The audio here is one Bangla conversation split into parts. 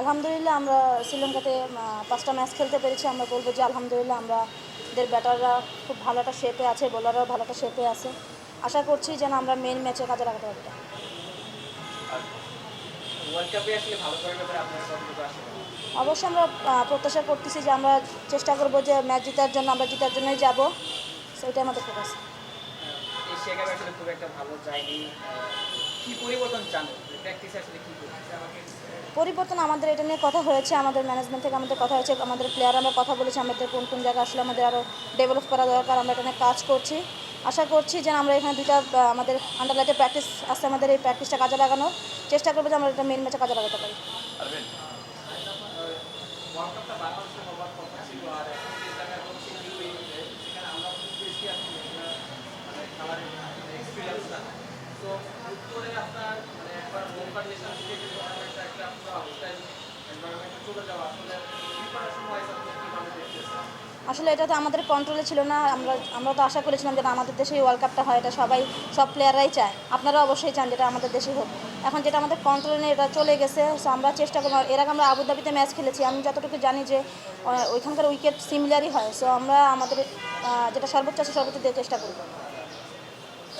আলহামদুলিল্লাহ আমরা শ্রীলঙ্কাতে পাঁচটা ম্যাচ খেলতে পেরেছি। আমরা বলব যে আলহামদুলিল্লাহ আমরা আমাদের ব্যাটাররা খুব ভালো একটা শেপে আছে বোলাররাও ভালো একটা শেপে আছে। আশা করছি যেন আমরা মেন ম্যাচে কাজে লাগাতে পারি অবশ্যই আমরা প্রত্যাশা করতেছি যে আমরা চেষ্টা করব যে ম্যাচ জেতার জন্য আমরা জেতার জন্যই যাব। সেইটাই আমাদের ফোকাস খুব একটা ভালো যায়নি। কি পরিবর্তন চান প্র্যাকটিসে আসলে কি করছে? পরিবর্তন আমাদের এটা নিয়ে কথা হয়েছে আমাদের ম্যানেজমেন্ট থেকে আমাদের কথা হয়েছে আমাদের প্লেয়ার আমরা কথা বলেছি আমাদের কোন কোন জায়গায় আসলে আমাদের আরও ডেভেলপ করা দরকার আমরা এটা নিয়ে কাজ করছি। আশা করছি যে আমরা এখানে দুইটা আমাদের আন্ডারলাইটে প্র্যাকটিস আসতে আমাদের এই প্র্যাকটিসটা কাজে লাগানোর। চেষ্টা করব যে আমরা এটা মেন ম্যাচে কাজে লাগাতে পারি ওয়ার্ল্ড কাপটা বাংলাদেশের হবার কথা ছিল আর এখন যে জায়গায় হচ্ছে ইউএইতে সেখানে আমরা খুব বেশি আসলে মানে খেলার এক্সপিরিয়েন্স না তো উত্তরে আপনার মানে একটা এনভায়রনমেন্টে চলে যাওয়া আসলে প্রিপারেশন ওয়াইজ আপনি কীভাবে দেখতেছেন? আসলে এটা তো আমাদের কন্ট্রোলে ছিল না আমরা আমরা তো আশা করেছিলাম যে আমাদের দেশেই ওয়ার্ল্ড কাপটা হয় এটা সবাই সব প্লেয়াররাই চায়। আপনারা অবশ্যই চান যেটা আমাদের দেশেই হোক। এখন যেটা আমাদের কন্ট্রোলে নেই এটা চলে গেছে সো আমরা চেষ্টা করব এর আগে আমরা আবুধাবিতে ম্যাচ খেলেছি আমি যতটুকু জানি যে ওইখানকার উইকেট সিমিলারই হয় সো আমরা আমাদের যেটা সর্বোচ্চ আছে সর্বোচ্চ দিয়ে চেষ্টা করব।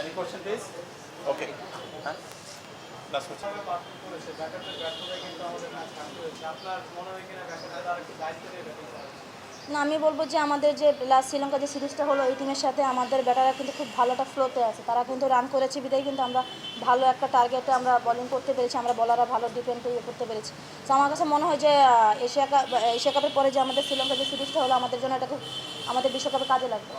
Any মনে হয় করা না আমি বলব যে আমাদের যে লাস্ট শ্রীলঙ্কা যে সিরিজটা হলো এই টিমের সাথে আমাদের ব্যাটাররা কিন্তু খুব ভালো একটা ফ্লোতে আছে। তারা কিন্তু রান করেছে বিদায় কিন্তু আমরা ভালো একটা টার্গেটে আমরা বোলিং করতে পেরেছি। আমরা বলাররা ভালো ডিপেন্ড করতে পেরেছি। তো আমার কাছে মনে হয় যে এশিয়া কাপ এশিয়া কাপের পরে যে আমাদের শ্রীলঙ্কা যে সিরিজটা হলো আমাদের জন্য এটা খুব আমাদের বিশ্বকাপে কাজে লাগবে।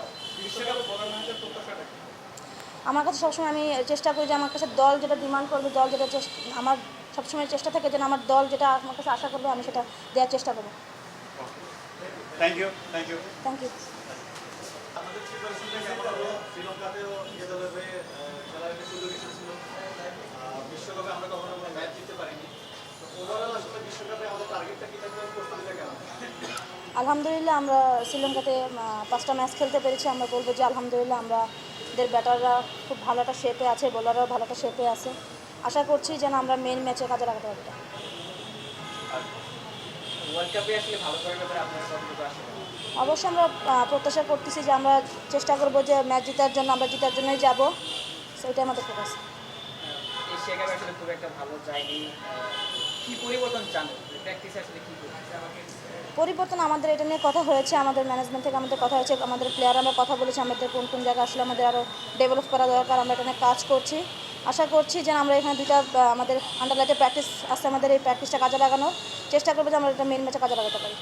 আমার কাছে সবসময় আমি চেষ্টা করি যে আমার কাছে দল যেটা ডিমান্ড করবে দল যেটা আমার সবসময় চেষ্টা থাকে যেন আমার দল যেটা আমার কাছে আশা করবে আমি সেটা দেওয়ার চেষ্টা করব. থ্যাংক ইউ আমাদের প্রিপারেশনটা কেমন হলো শ্রীলঙ্কাতেও নিজের দলের আহ, খেলার একটা সুযোগ এসেছিল। আহ, বিশ্বকাপে আমরা কখনো ম্যাচ জিততে পারিনি। ওভারঅল আসলে বিশ্বকাপে আমাদের টার্গেটটা কি থাকবে প্রস্তুতিটা কেমন? আলহামদুলিল্লাহ আমরা শ্রীলঙ্কাতে পাঁচটা ম্যাচ খেলতে পেরেছি। আমরা বলব যে আলহামদুলিল্লাহ আমরা আমাদের ব্যাটাররা খুব ভালো একটা শেপে আছে বোলাররাও ভালো একটা শেপে আছে। আশা করছি যেন আমরা মেন ম্যাচে কাজে লাগাতে পারি অবশ্যই আমরা প্রত্যাশা করতেছি যে আমরা চেষ্টা করব যে ম্যাচ জেতার জন্য আমরা জেতার জন্যই যাব। সেইটাই আমাদের ফোকাস এশিয়া কাপে আসলে খুব একটা ভালো যায়নি। পরিবর্তন আমাদের এটা নিয়ে কথা হয়েছে, আমাদের ম্যানেজমেন্ট থেকে আমাদের কথা হয়েছে, আমাদের প্লেয়ার আমরা কথা বলেছি, আমাদের কোন কোন জায়গায় আসলে আমাদের আরও ডেভেলপ করা দরকার, আমরা এটা নিয়ে কাজ করছি। আশা করছি যে আমরা এখানে দুইটা আমাদের আন্ডারলাইটে প্র্যাকটিস আসছে আমাদের এই প্র্যাকটিসটা কাজে লাগানোর, চেষ্টা করব যে আমরা এটা মেন ম্যাচে কাজে লাগাতে পারি।